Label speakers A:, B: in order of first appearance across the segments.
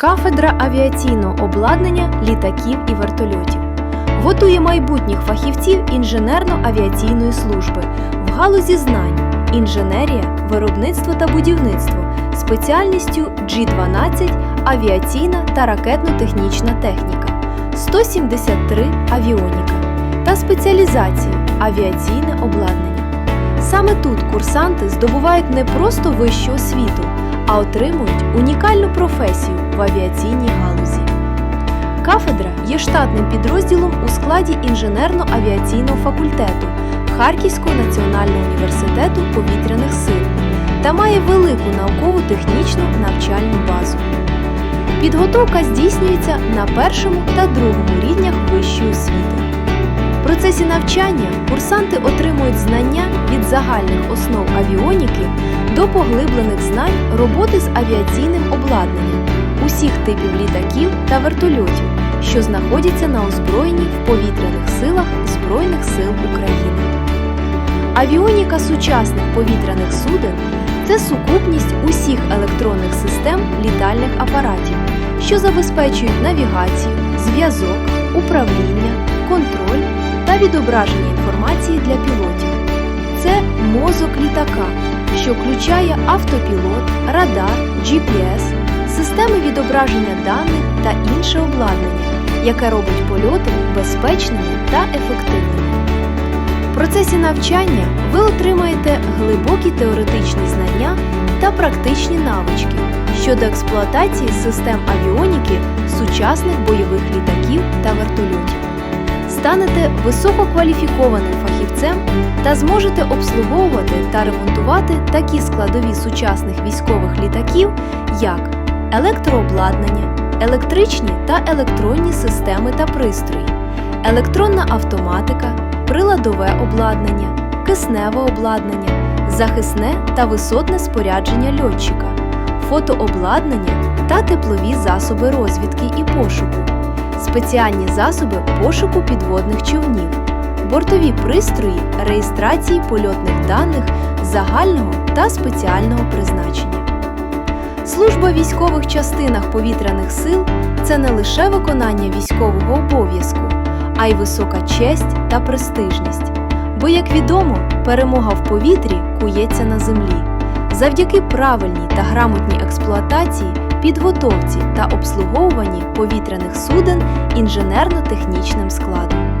A: Кафедра авіаційного обладнання літаків і вертольотів готує майбутніх фахівців інженерно-авіаційної служби в галузі знань, інженерія, виробництво та будівництво, спеціальністю G12 авіаційна та ракетно-технічна техніка, 173 авіоніка та спеціалізацію авіаційне обладнання. Саме тут курсанти здобувають не просто вищу освіту, а отримують унікальну професію в авіаційній галузі. Кафедра є штатним підрозділом у складі інженерно-авіаційного факультету Харківського національного університету повітряних сил та має велику науково-технічну навчальну базу. Підготовка здійснюється на першому та другому рівнях вищої освіти. Процесі навчання курсанти отримують знання від загальних основ авіоніки до поглиблених знань роботи з авіаційним обладнанням усіх типів літаків та вертольотів, що знаходяться на озброєнні в повітряних силах Збройних сил України. Авіоніка сучасних повітряних суден це сукупність усіх електронних систем літальних апаратів, що забезпечують навігацію, зв'язок, управління, контроль та відображення інформації для пілотів. Це мозок літака, що включає автопілот, радар, GPS, системи відображення даних та інше обладнання, яке робить польоти безпечними та ефективними. В процесі навчання ви отримаєте глибокі теоретичні знання та практичні навички щодо експлуатації систем авіоніки сучасних бойових літаків та вертольотів. Станете висококваліфікованим фахівцем та зможете обслуговувати та ремонтувати такі складові сучасних військових літаків, як електрообладнання, електричні та електронні системи та пристрої, електронна автоматика, приладове обладнання, кисневе обладнання, захисне та висотне спорядження льотчика, фотообладнання та теплові засоби розвідки і пошуку, спеціальні засоби пошуку підводних човнів, бортові пристрої реєстрації польотних даних загального та спеціального призначення. Служба військових частинах повітряних сил це не лише виконання військового обов'язку, а й висока честь та престижність. Бо, як відомо, перемога в повітрі кується на землі завдяки правильній та грамотній експлуатації, підготовці та обслуговуванні повітряних суден інженерно-технічним складом.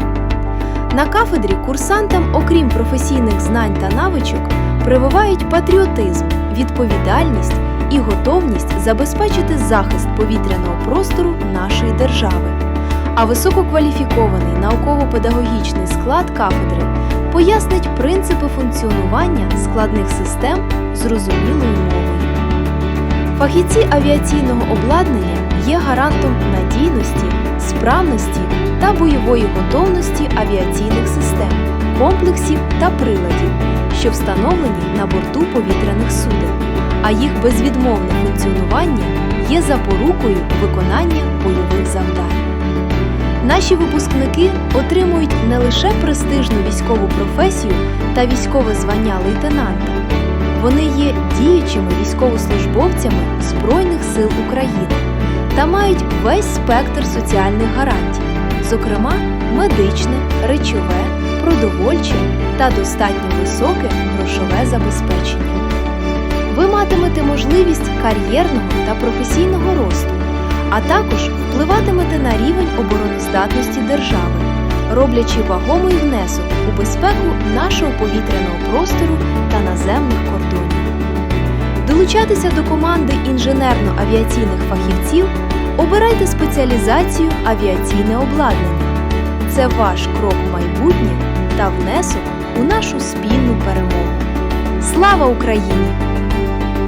A: На кафедрі курсантам, окрім професійних знань та навичок, прививають патріотизм, відповідальність і готовність забезпечити захист повітряного простору нашої держави. А висококваліфікований науково-педагогічний склад кафедри пояснить принципи функціонування складних систем зрозумілою мовою. Фахівці авіаційного обладнання є гарантом надійності, справності та бойової готовності авіаційних систем, комплексів та приладів, що встановлені на борту повітряних суден, а їх безвідмовне функціонування є запорукою виконання бойових завдань. Наші випускники отримують не лише престижну військову професію та військове звання лейтенанта, вони є діючими військовослужбовцями Збройних сил України та мають весь спектр соціальних гарантій, зокрема медичне, речове, продовольче та достатньо високе грошове забезпечення. Ви матимете можливість кар'єрного та професійного росту, а також впливатимете на рівень обороноздатності держави, роблячи вагомий внесок у безпеку нашого повітряного простору та наземних. Долучатися до команди інженерно-авіаційних фахівців обирайте спеціалізацію авіаційне обладнання. Це ваш крок в майбутнє та внесок у нашу спільну перемогу. Слава Україні!